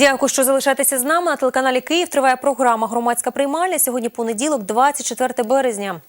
Дякую, що залишаєтеся з нами. На телеканалі Київ триває програма Громадська приймальня. Сьогодні понеділок, 24 березня.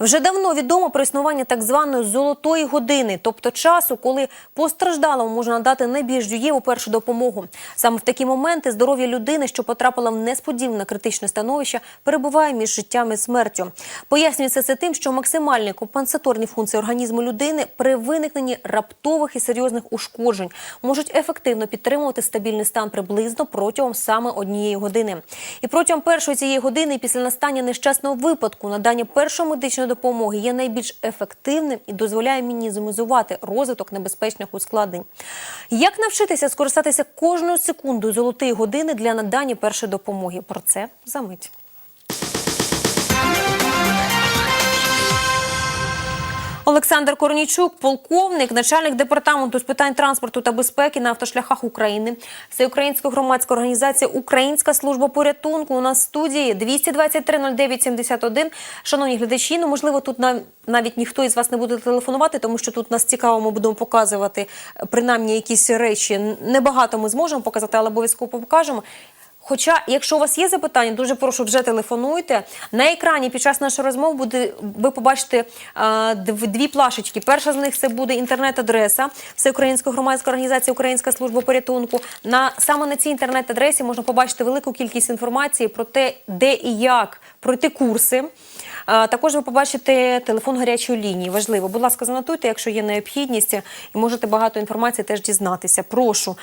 Вже давно відомо про існування так званої золотої години, тобто часу, коли постраждалому можна надати найбільш дієву першу допомогу. Саме в такі моменти здоров'я людини, що потрапила в несподіване критичне становище, перебуває між життям і смертю. Пояснюється це тим, що максимальні компенсаторні функції організму людини при виникненні раптових і серйозних ушкоджень можуть ефективно підтримувати стабільний стан приблизно протягом саме однієї години. І протягом першої цієї години, після настання нещасного випадку, надання першої медичної допомоги є найбільш ефективним і дозволяє мінімізувати розвиток небезпечних ускладнень. Як навчитися скористатися кожною секундою золотої години для надання першої допомоги? Про це за мить. Олександр Корнійчук, полковник, начальник департаменту з питань транспорту та безпеки на автошляхах України, Всеукраїнська громадська організація Українська служба порятунку. У нас в студії 223 09 71. Шановні глядачі, ну можливо, тут нав- навіть ніхто із вас не буде телефонувати, тому що тут нас цікаво, ми будемо показувати е, принаймні якісь речі. Небагато ми зможемо показати, але обов'язково покажемо. Хоча, якщо у вас є запитання, дуже прошу вже телефонуйте. На екрані під час нашої розмови буде ви побачите а, дві плашечки. Перша з них це буде інтернет-адреса Всеукраїнської громадської організації Українська служба порятунку. На саме на цій інтернет-адресі можна побачити велику кількість інформації про те, де і як пройти курси. А, Також ви побачите телефон гарячої лінії. Важливо, будь ласка, занотуйте, якщо є необхідність, і можете багато інформації теж дізнатися. Прошу.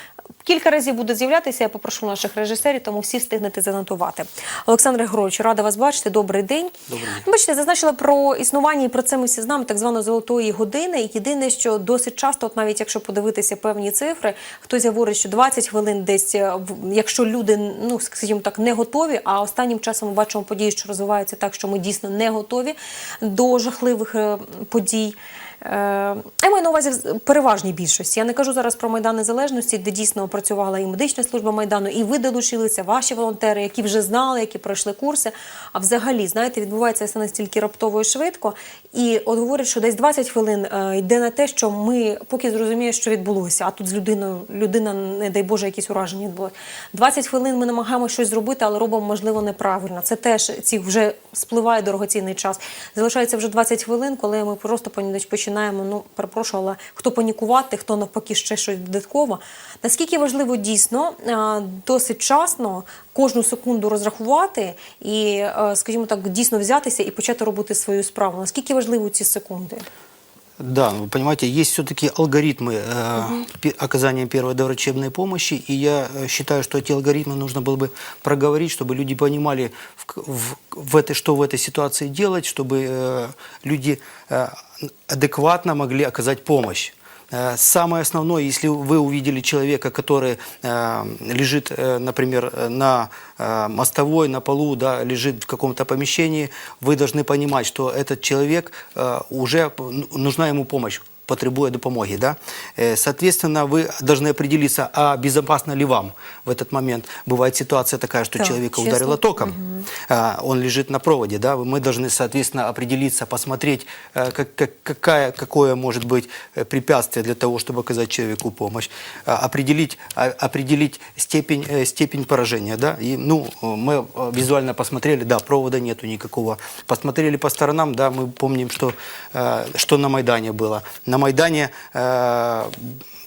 Кілька разів буде з'являтися. Я попрошу наших режисерів, тому всі встигнете занотувати. Олександр Григорович, рада вас бачити. Добрий день. Добрий день. Бачите, зазначила про існування і про це ми всі знаємо, так званої золотої години. І Єдине, що досить часто, от навіть якщо подивитися певні цифри, хтось говорить, що 20 хвилин десь, е, якщо люди, ну скажімо так, не готові. А останнім часом ми бачимо події, що розвиваються так, що ми дійсно не готові до жахливих е, подій. Е, Я маю на увазі переважній більшості. Я не кажу зараз про Майдан Незалежності, де дійсно працювала і медична служба Майдану, і ви долучилися, ваші волонтери, які вже знали, які пройшли курси. А взагалі, знаєте, відбувається все настільки раптово і швидко. І от говорять, що десь 20 хвилин е, йде на те, що ми поки зрозуміємо, що відбулося. А тут з людиною, людина, не дай Боже, якісь ураження відбулося. 20 хвилин ми намагаємося щось зробити, але робимо, можливо, неправильно. Це теж ці вже спливає дорогоцінний час. Залишається вже 20 хвилин, коли ми просто поні- починаємо. Ну, перепрошую, але хто панікувати, хто навпаки ще щось додатково. Наскільки важливо дійсно досить часно кожну секунду розрахувати і, е, скажімо так, дійсно взятися і почати робити свою справу. Наскільки важливо ці секунди? Да, вы понимаете, есть все-таки алгоритмы э, пе- оказания первой доврачебной помощи, и я э, считаю, что эти алгоритмы нужно было бы проговорить, чтобы люди понимали, в, к- в, в этой, что в этой ситуации делать, чтобы э, люди э, адекватно могли оказать помощь. Э, Самое основное, если вы увидели человека, который э, лежит, э, например, на мостовой, на полу, да, лежит в каком-то помещении, вы должны понимать, что этот человек уже ну, нужна ему помощь потребуя допомоги. Да? Э, Соответственно, вы должны определиться, а безопасно ли вам в этот момент. Бывает ситуация такая, что Так, человека честно. ударило током, а, он лежит на проводе. Да? Мы должны, соответственно, определиться, посмотреть, э, как- как- какая, какое может быть э, препятствие для того, чтобы оказать человеку помощь, А, определить, а, определить степень, степень поражения. Да? И, ну, мы визуально посмотрели, да, провода нету никакого. Посмотрели по сторонам, да, мы помним, что, что на Майдане было. На Майдане, э,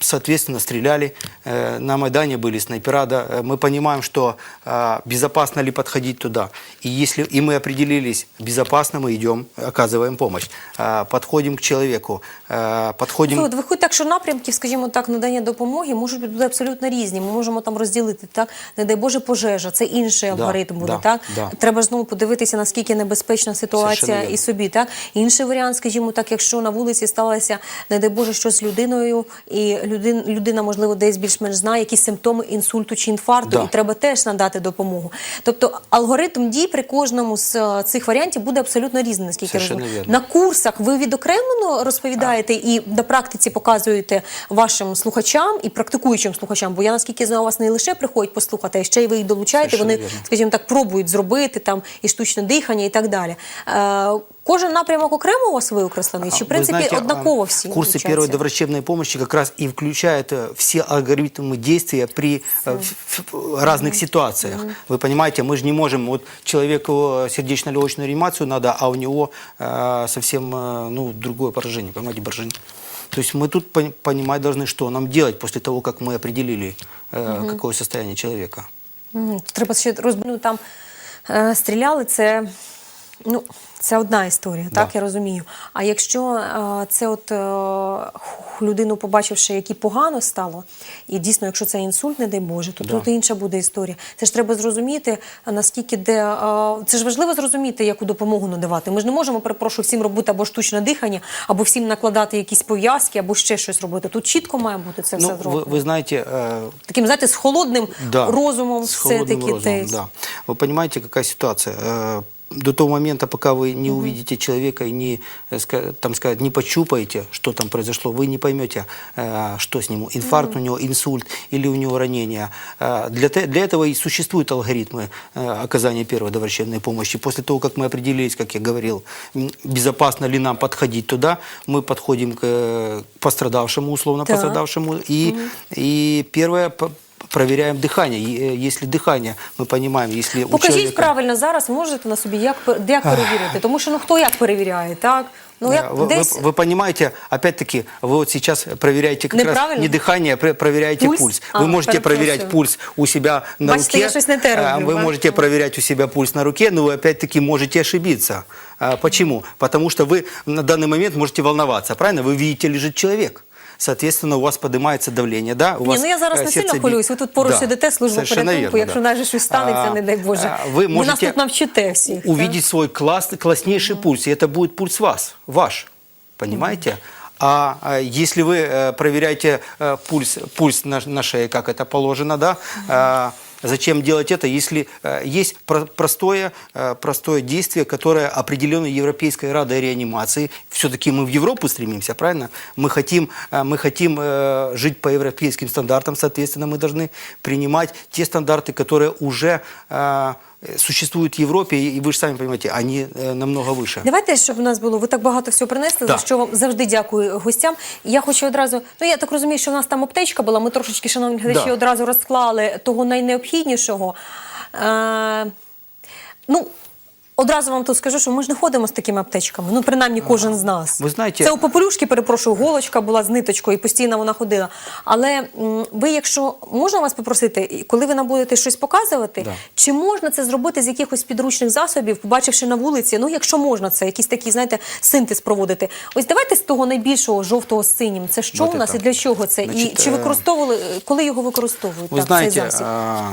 соответственно, стреляли. Э, На Майдане были снайпера. Да. Э, Мы понимаем, что э, безопасно ли подходить туда. И если и мы определились, безопасно мы идем, оказываем помощь. Э, Подходим к человеку, э, подходим... Ну, от виходить так, що напрямків, скажімо так, надання допомоги можуть бути абсолютно різні. Ми можемо там розділити так, не дай Боже, пожежа, це інший Да, алгоритм буде. да, так да. треба ж знову подивитися, наскільки небезпечна ситуація Совершенно вірно. і собі. Так інший варіант, скажімо так, якщо на вулиці сталося, не дай Боже, щось з людиною, і людина, людина можливо, десь більш-менш знає якісь симптоми інсульту чи інфаркту, Да. і треба теж надати допомогу. Тобто алгоритм дій при кожному з е, цих варіантів буде абсолютно різний, наскільки я розумію. На курсах ви відокремлено розповідаєте і на практиці показуєте вашим слухачам і практикуючим слухачам, бо я наскільки знаю, у вас не лише приходять послухати, а ще й ви їх долучаєте. Совершенно Вони, вірно. скажімо так, пробують зробити там і штучне дихання, і так далі. Е, Кожен напрямок окремо у вас виокреслений, чи в принципі знаете, однаково всі? Курсы первой доврачебной помощи как раз и включают э, все алгоритмы действия при э, в- в разных ситуациях. Вы понимаете, мы же не можем, вот человеку э, сердечно-легочную реанимацию надо, а у него э, совсем э, ну, другое поражение, понимаете, поражение. То есть мы тут пон- понимать должны, что нам делать после того, как мы определили, э, какое состояние человека. Мгм. Треба ще розб... ну, там е, стріляли, це, ну, це одна історія, Да. так я розумію. А якщо е, це от е, х- людину побачивши, якій погано стало, і дійсно, якщо це інсульт, не дай Боже, то Да. тут інша буде історія. Це ж треба зрозуміти, а наскільки де е, це ж важливо зрозуміти, яку допомогу надавати. Ми ж не можемо, перепрошую, всім робити або штучне дихання, або всім накладати якісь пов'язки, або ще щось робити. Тут чітко має бути це все Ну, вы, зроблено. вы знаете, э, Таким, знаєте, з холодним Да, розумом с холодным все-таки розумом, десь. да. Вы понимаете, какая ситуация? До того момента, пока вы не увидите человека и не, э, там сказать, не почупаете, что там произошло, вы не поймете, э, что с ним, инфаркт у него, инсульт или у него ранение. Э, Для, для этого и существуют алгоритмы оказания первой доврачебной помощи. После того, как мы определились, как я говорил, безопасно ли нам подходить туда, мы подходим к пострадавшему, условно Так. пострадавшему, и, и первое проверяем дыхание. И, э, Если дыхание, мы понимаем, если у Покажіть человека... правильно зараз, можете на собі, як, пер- як перевірити. Тому що ну хто як перевіряє, так? Ну як Э, вы, десь вы- вы понимаете, опять-таки, вы вот сейчас проверяете как раз Неправильно. не дыхание, а пре- проверяете Пульс? пульс. А, Вы можете перепрошую. проверять пульс у себя на Бачите, руке. я щось не те а, роблю, Вы бачите. можете проверять у себя пульс на руке, но вы опять-таки можете ошибиться. А, Почему? Потому что вы на данный момент можете волноваться, правильно? Вы видите, лежит человек. Соответственно, у вас поднимается давление, да? У Ні, вас, ну я зараз э, не сердце сильно бі- хвилююсь. Ви тут поруч Да, сидите, служба совершенно порятунку. верно, Якщо да. навіть щось станеться, А, не дай Боже. а, Вы Ви нас можете тут навчите всіх. так? увидеть свой класс, класснейший пульс, и это будет пульс вас, ваш, понимаете? А, а если вы э, проверяете э, пульс, пульс на, на шее, как это положено, да, а, зачем делать это, если э, есть про- простое, э, простое действие, которое определено Европейской Радой реанимации. Все-таки мы в Европу стремимся, правильно? Мы хотим, э, мы хотим э, жить по европейским стандартам, соответственно, мы должны принимать те стандарты, которые уже э, существуют в Европе, и вы же сами понимаете, они э, намного выше. Давайте, щоб у нас було. Ви так багато всього принесли, за Так. що вам завжди дякую гостям. І Я хочу одразу. Ну я так розумію, що в нас там аптечка була. Ми трошечки, шановні глядачі, Да. одразу розклали того найнеобхіднішого. Е, ну. Одразу вам тут скажу, що ми ж не ходимо з такими аптечками. Ну, принаймні, кожен з нас. Ви знаєте- Це у попелюшки, перепрошую, голочка була з ниточкою, і постійно вона ходила. Але м, ви, якщо можна вас попросити, і коли ви нам будете щось показувати, Да. чи можна це зробити з якихось підручних засобів, побачивши на вулиці? Ну, якщо можна це, якийсь такий, знаєте, синтез проводити. Ось давайте з того найбільшого жовтого з синім. Це що Вот у нас это. і для чого це? і Значить, чи е, використовували, коли його використовують? Вы так, знаете, цей засіб? а,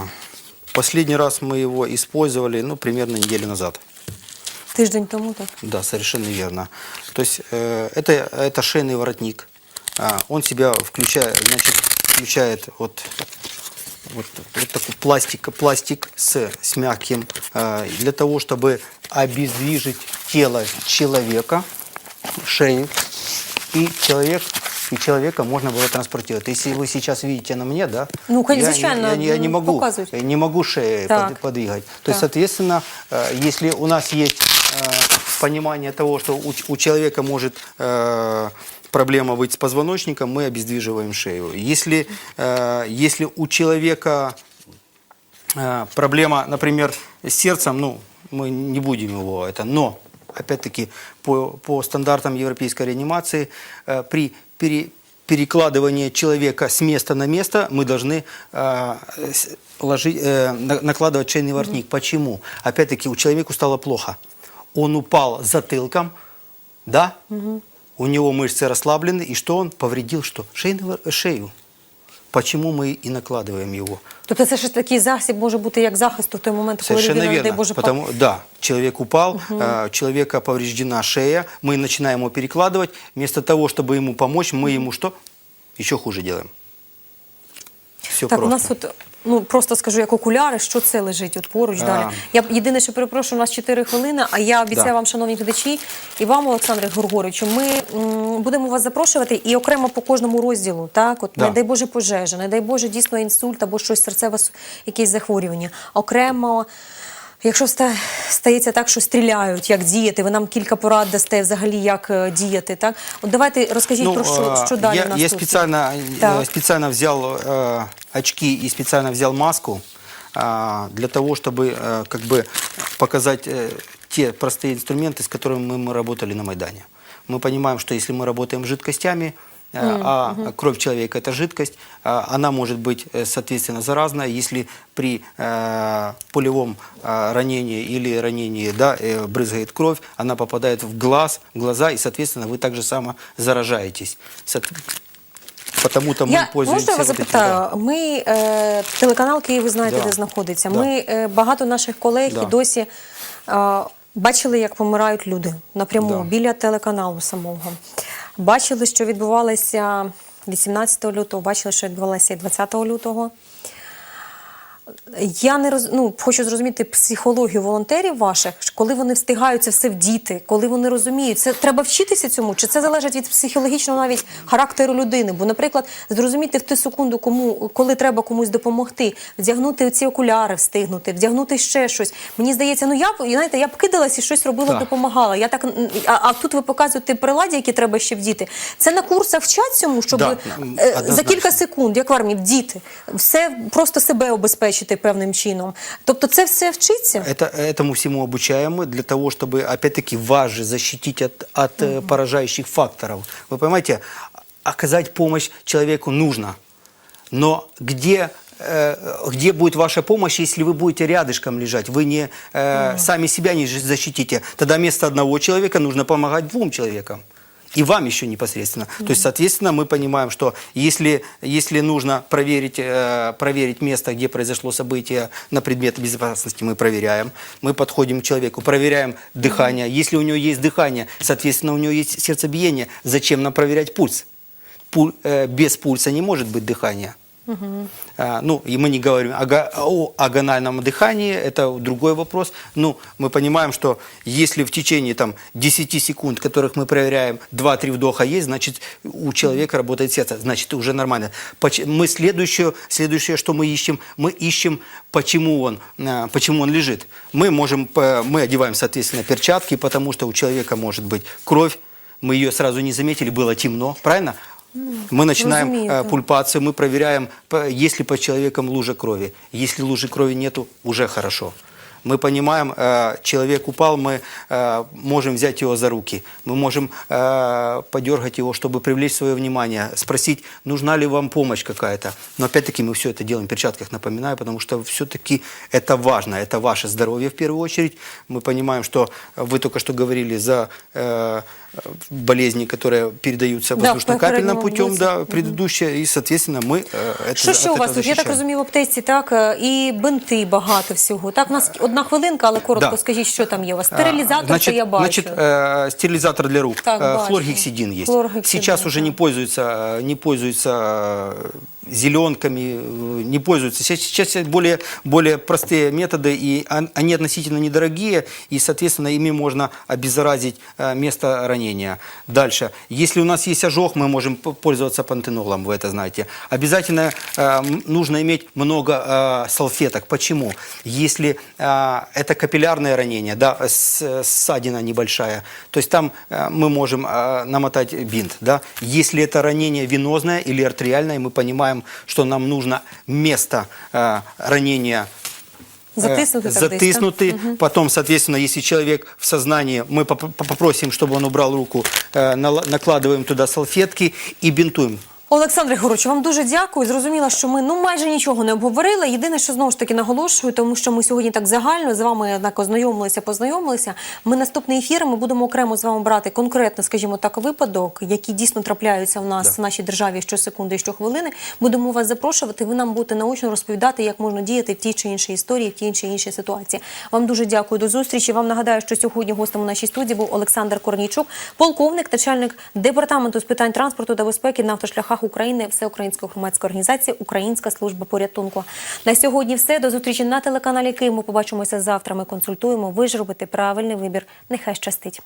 последний раз мы его использовали, ну, примерно неделю назад. Тиждень тому, так. Да, совершенно верно. То есть э, это, это шейный воротник. А, он себя включает, значит, включает вот, вот, вот такой пластик, пластик с, с мягким, э, для того, чтобы обездвижить тело человека, шею, и человек и человека можно было транспортировать. Если вы сейчас видите на мне, да, Ну, конечно, я, звичайно, я, я, я не м, могу, не могу шеей Так. под- подвигать. То Так. есть, соответственно, э, если у нас есть понимание того, что у, у человека может э, проблема быть с позвоночником, мы обездвиживаем шею. Если, э, если у человека э, проблема, например, с сердцем, ну, мы не будем его это, но, опять-таки, по, по стандартам европейской реанимации, э, при пере- перекладывании человека с места на место мы должны э, ложить, э, на- накладывать шейный воротник. Почему? Опять-таки, у человека стало плохо. Он упал затылком, да? У него мышцы расслаблены, и что он повредил? Что? Шейный, вор- шею. Почему мы и накладываем его? Тобто це ж такий засіб може бути як захисту в той момент, коли Совершенно людина, не дай верно. Боже, Потому, да, человек упал, э, у человека повреждена шея, мы начинаем его перекладывать. Вместо того, чтобы ему помочь, мы ему что? Еще хуже делаем. Все Так, просто. у нас от, ну просто скажу, як окуляри, що це лежить от поруч А. далі. Я єдине, що перепрошую, у нас 4 хвилини, а я обіцяю Да. вам, шановні глядачі, і вам, Олександре Горгоровичу, ми м, будемо вас запрошувати і окремо по кожному розділу. Так, от Да. не дай Боже пожежа, не дай Боже дійсно інсульт або щось серцеве, якесь захворювання. Окремо. Якщо ста- стається так, що стріляють, як діяти, ви нам кілька порад дасте взагалі, як е, діяти, так? От давайте розкажіть про що, э, що далі я, у нас я тут. специально, э, Так. специально взял э, очки и специально взял маску а, для того, чтобы э, как бы показать э, те простые инструменты, с которыми мы, мы работали на Майдане. Мы понимаем, что если мы работаем с жидкостями, э, а кровь человека – это жидкость, а, она может быть, э, соответственно, заразная, если при э, пулевом э, ранении или ранении да, э, брызгает кровь, она попадает в глаз, в глаза, и, соответственно, вы также само заражаетесь. Соот- Потому-то мы Я пользуемся можна я вас вот этим, запитаю? Ми е, телеканал Київ, ви знаєте, Да. де знаходиться. Да. Ми е, багато наших колег Да. і досі е, бачили, як помирають люди напряму Да. біля телеканалу самого. Бачили, що відбувалося 18 лютого, бачили, що відбувалося і 20 лютого. Я не роз... ну, хочу зрозуміти психологію волонтерів ваших, коли вони встигають це все вдіти, коли вони розуміють, це треба вчитися цьому, чи це залежить від психологічного навіть характеру людини. Бо, наприклад, зрозуміти в ту секунду, кому коли треба комусь допомогти, вдягнути ці окуляри, встигнути, вдягнути ще щось. Мені здається, ну я б знаєте, я б кидалась і щось робила, Так. допомагала. Я так а, а тут ви показуєте приладі, які треба ще вдіти. Це на курсах вчать цьому, щоб Да, е, за кілька секунд, як в армії, вдіти, все просто себе обезпечити певним чином. Тобто це все вчиться. Это, этому всему обучаем мы для того, чтобы, опять-таки, вас же защитить от, от э, поражающих факторов. Вы понимаете, оказать помощь человеку нужно. Но где, э, где будет ваша помощь, если вы будете рядышком лежать? Вы не, э, сами себя не ж- защитите. Тогда вместо одного человека нужно помогать двум человекам. И вам еще непосредственно. То есть, соответственно, мы понимаем, что если, если нужно проверить, э, проверить место, где произошло событие на предмет безопасности, мы проверяем. Мы подходим к человеку, проверяем дыхание. Если у него есть дыхание, соответственно, у него есть сердцебиение. Зачем нам проверять пульс? Пуль- э, без пульса не может быть дыхания. А, ну, и мы не говорим о, о агональном дыхании, это другой вопрос. Ну, мы понимаем, что если в течение там, 10 секунд, которых мы проверяем, 2-3 вдоха есть, значит, у человека работает сердце, значит, уже нормально. Мы следующее, следующее, что мы ищем, мы ищем, почему он, а, почему он лежит. Мы можем, мы одеваем, соответственно, перчатки, потому что у человека может быть кровь, мы ее сразу не заметили, было темно, правильно? Мы начинаем разумею, э, да. пульпацию, мы проверяем, есть ли под человеком лужа крови. Если лужи крови нету, уже хорошо. Мы понимаем, э, человек упал, мы э, можем взять его за руки, мы можем подергать его, чтобы привлечь свое внимание, спросить, нужна ли вам помощь какая-то. Но опять-таки мы все это делаем в перчатках, напоминаю, потому что все-таки это важно, это ваше здоровье в первую очередь. Мы понимаем, что вы только что говорили за болезни, которые передаются Да, воздушно-капельным по путем, переднему да, предыдущее, и, соответственно, мы э, это, Що ще от у вас этого тут? Я так защищаем. розумію, в аптеці, так, е, і бинти багато всього. Так, у нас одна хвилинка, але коротко Да. скажіть, що там є у вас. А, Стерилізатор, значит, це я бачу. Значит, э, стерилизатор для рук. Так, Э, бачу. хлоргексидин есть. Хлоргексидин, Сейчас уже да. не пользуются, э, не пользуются э, зеленками, э, не пользуются. Сейчас, сейчас более, более простые методы, и он- они относительно недорогие, и, соответственно, ими можно обеззаразить э, место ранения. Дальше. Если у нас есть ожог, мы можем пользоваться пантенолом, вы это знаете. Обязательно э, нужно иметь много салфеток. Почему? Если это капиллярное ранение, да, ссадина небольшая, то есть там мы можем намотать бинт. Да? Если это ранение венозное или артериальное, мы понимаем, что нам нужно место э, ранения э, Затиснути так десь, так? затиснуты. Потом, соответственно, если человек в сознании, мы поп- попросим, чтобы он убрал руку, э, нала- накладываем туда салфетки и бинтуем. Олександр Григорович, вам дуже дякую. Зрозуміло, що ми ну майже нічого не обговорили. Єдине, що знову ж таки наголошую, тому що ми сьогодні так загально з вами однак ознайомилися, познайомилися. Ми наступний ефір. Ми будемо окремо з вами брати конкретно, скажімо так, випадок, які дійсно трапляються в нас Да. в нашій державі щосекунди і щохвилини. Будемо вас запрошувати. Ви нам будете наочно розповідати, як можна діяти в тій чи іншій історії, в тій чи іншій ситуації. Вам дуже дякую до зустрічі. Вам нагадаю, що сьогодні гостем у нашій студії був Олександр Корнійчук, полковник, начальник департаменту з питань транспорту та безпеки на автошляхах України, Всеукраїнської громадської організації Українська служба порятунку. На сьогодні все. До зустрічі на телеканалі Київ. Побачимося завтра. Ми консультуємо. Ви ж робите правильний вибір. Нехай щастить.